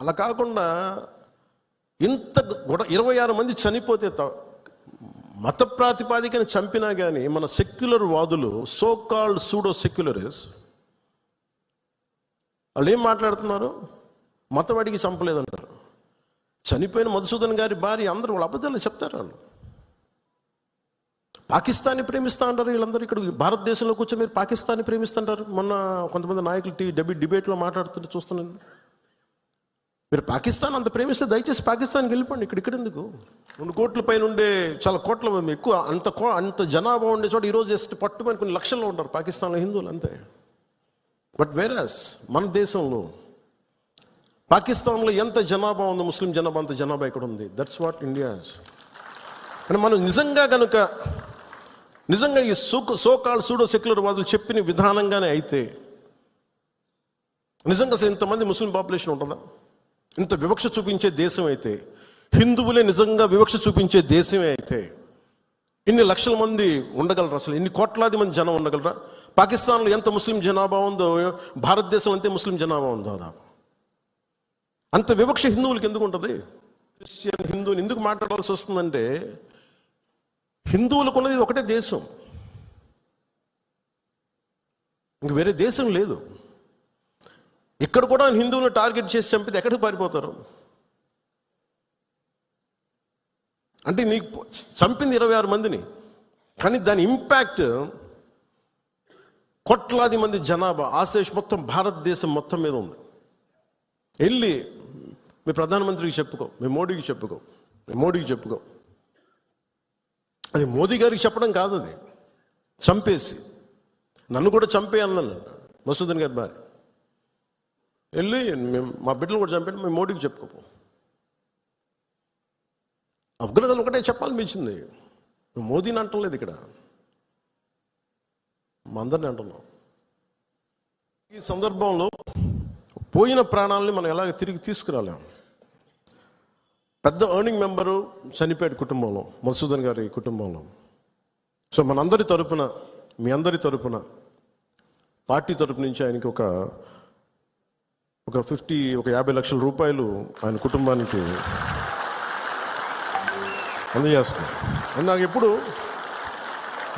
అలా కాకుండా ఇంత గుడ ఇరవై ఆరు మంది చనిపోతే త- మత ప్రాతిపాదికన చంపినా కానీ మన సెక్యులర్ వాదులు సో కాల్డ్ సూడో సెక్యులరిస్ వాళ్ళు ఏం మాట్లాడుతున్నారు? మతవాడికి చంపలేదంటారు. చనిపోయిన మధుసూదన్ గారి భార్య అందరూ వాళ్ళ అబద్ధాలు చెప్తారు వాళ్ళు. పాకిస్తాన్ని ప్రేమిస్తా అంటారు వీళ్ళందరూ ఇక్కడ. భారతదేశంలో కూర్చొని మీరు పాకిస్తాన్ని ప్రేమిస్తుంటారు మొన్న కొంతమంది నాయకులు టీ డెబి డిబేట్లో మాట్లాడుతుంటే చూస్తున్నాను. మీరు పాకిస్తాన్ అంత ప్రేమిస్తే దయచేసి పాకిస్తాన్కి వెళ్ళిపోండి. ఇక్కడ ఇక్కడ ఎందుకు? రెండు కోట్ల పైన ఉండే చాలా కోట్ల ఎక్కువ అంత కో అంత జనాభా ఉండే చోట ఈరోజు జస్ట్ పట్టుమని కొన్ని లక్షల్లో ఉంటారు పాకిస్తాన్లో హిందువులు అంతే. బట్ వేరస్ మన దేశంలో పాకిస్తాన్లో ఎంత జనాభా ఉందో ముస్లిం జనాభా అంత జనాభా ఇక్కడ ఉంది. దట్స్ వాట్ ఇండియా అంటే మనం నిజంగా కనుక నిజంగా ఈ సో సోకాల్ సూడో సెక్యులర్ వాదులు చెప్పిన విధానంగానే అయితే నిజంగా అసలు ఇంతమంది ముస్లిం పాపులేషన్ ఉంటుందా? ఇంత వివక్ష చూపించే దేశం అయితే హిందువులే నిజంగా వివక్ష చూపించే దేశమే అయితే ఇన్ని లక్షల మంది ఉండగలరా అసలు? ఇన్ని కోట్లాది మంది జనం ఉండగలరా? పాకిస్తాన్లో ఎంత ముస్లిం జనాభా ఉందో భారతదేశంలో అంతే ముస్లిం జనాభా ఉందో దాదాపు. అంత వివక్ష హిందువులకి ఎందుకు ఉంటుంది? క్రిస్టియన్ హిందువుని ఎందుకు మాట్లాడాల్సి వస్తుందంటే హిందువులకు ఉన్నది ఒకటే దేశం. ఇంక వేరే దేశం లేదు. ఇక్కడ కూడా హిందువులను టార్గెట్ చేసి చంపితే ఎక్కడికి పారిపోతారు? అంటే నీకు చంపింది ఇరవై ఆరు మందిని కానీ దాని ఇంపాక్ట్ కోట్లాది మంది జనాభా ఆశేష్ మొత్తం భారతదేశం మొత్తం మీద ఉంది. వెళ్ళి మీ ప్రధానమంత్రికి చెప్పుకో మీ మోడీకి చెప్పుకో మీ మోడీకి చెప్పుకో. అది మోదీ గారికి చెప్పడం కాదు అది. చంపేసి. నన్ను కూడా చంపే అన్నాను. మసూదన్ గారి భార్య. వెళ్ళి మేము మా బిడ్డలు కూడా చంపి మేము మోడీకి చెప్పుకోపో. అఫ్ఘనిస్తాన్ ఒకటే చెప్పాలనిపించింది మించింది. మోదీని అంటలేదు ఇక్కడ. మా అందరిని అంటున్నాం ఈ సందర్భంలో పోయిన ప్రాణాలని మనం ఎలాగ తిరిగి తీసుకురాలేం? పెద్ద ఎర్నింగ్ మెంబరు చనిపోయాడు కుటుంబంలో మధుసూదన్ గారి కుటుంబంలో. సో మనందరి తరపున మీ అందరి తరపున పార్టీ తరపు నుంచి ఆయనకి ఒక ఒక ఫిఫ్టీ ఒక యాభై లక్షల రూపాయలు ఆయన కుటుంబానికి అందజేస్తున్నాం. నాకు ఎప్పుడు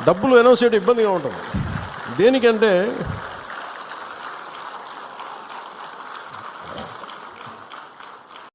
డబ్బులు అనౌన్స్ చేయడం ఇబ్బందిగా ఉంటుంది దేనికంటే